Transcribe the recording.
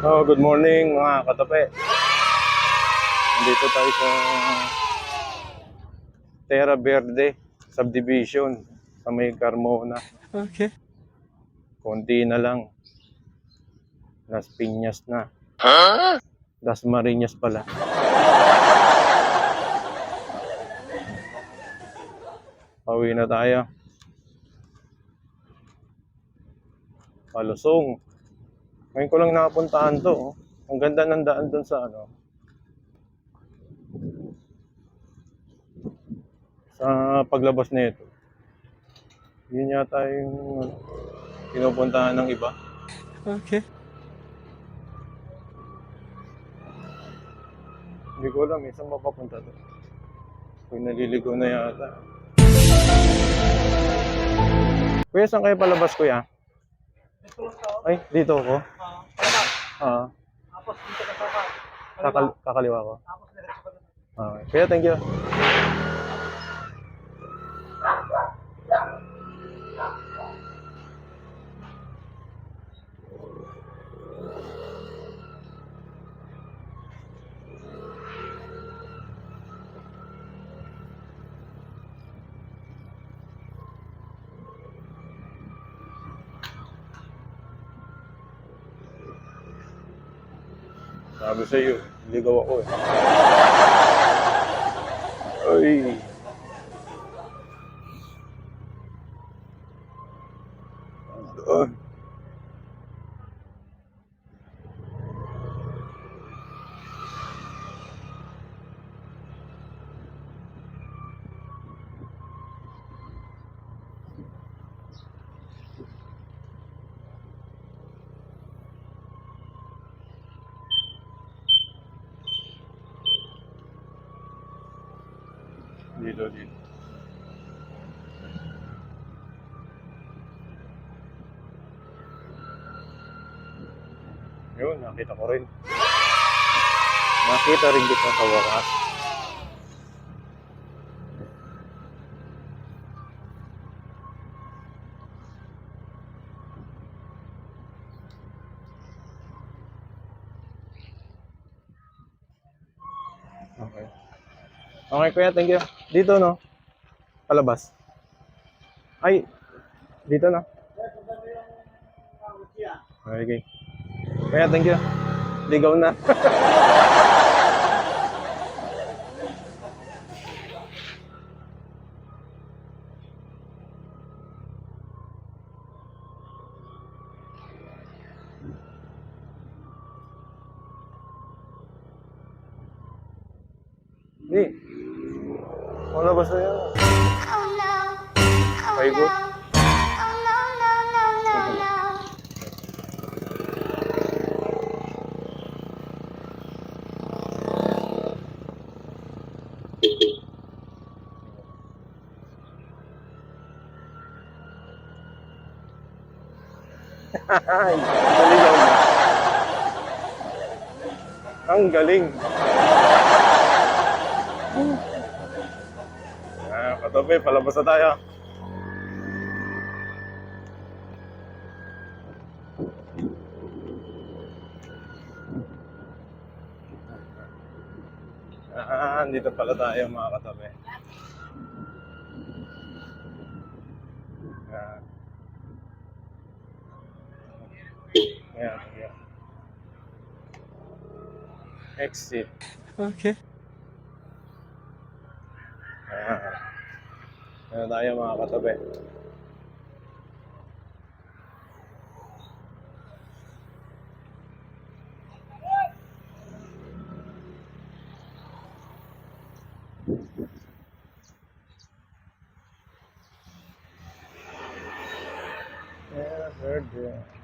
Oh, good morning mga katape. Nandito tayo sa Terra Verde subdivision sa may Carmona. Okay. Konti na lang. Las Piñas na. Las Marinas pala. Pauwi na tayo. Palusong. Ngayon ko lang nakapuntahan to. oh. Ang ganda ng daan dun sa ano. Sa paglabas nito. Yun yata yung ano, pinupuntahan ng iba. Okay. Hindi ko alam, saan mapapunta to. Kung naliligo na yata. Kuya, saan kayo palabas, kuya? Ay, dito ako. Ah. Tapos dito ka sa Kakal kakaliwa ko. Tapos diretso ka doon. Okay. Thank you. Sabi sa iyo, ligaw ako eh. Ay. Doon. Dito. Yun, nakita ko rin. Nakita rin kita sa wakas. Okay. Okay, kuya, thank you. Dito, no? Palabas. Ay, dito, no? Okay. Kuya, thank you. Ligaw na. Di. Malabas na yan. Oh no. Oh Paigot. no. Oh no, no, no, no, no. Ay, naligaw na. Ang galing. Ah, katabi, palabas na tayo. Ah, dito pala tayo mga katabi. Ah. Ayan, ayan. Exit. Okay. Ayan. Ayan tayo mga katabi. Yeah, heard ya.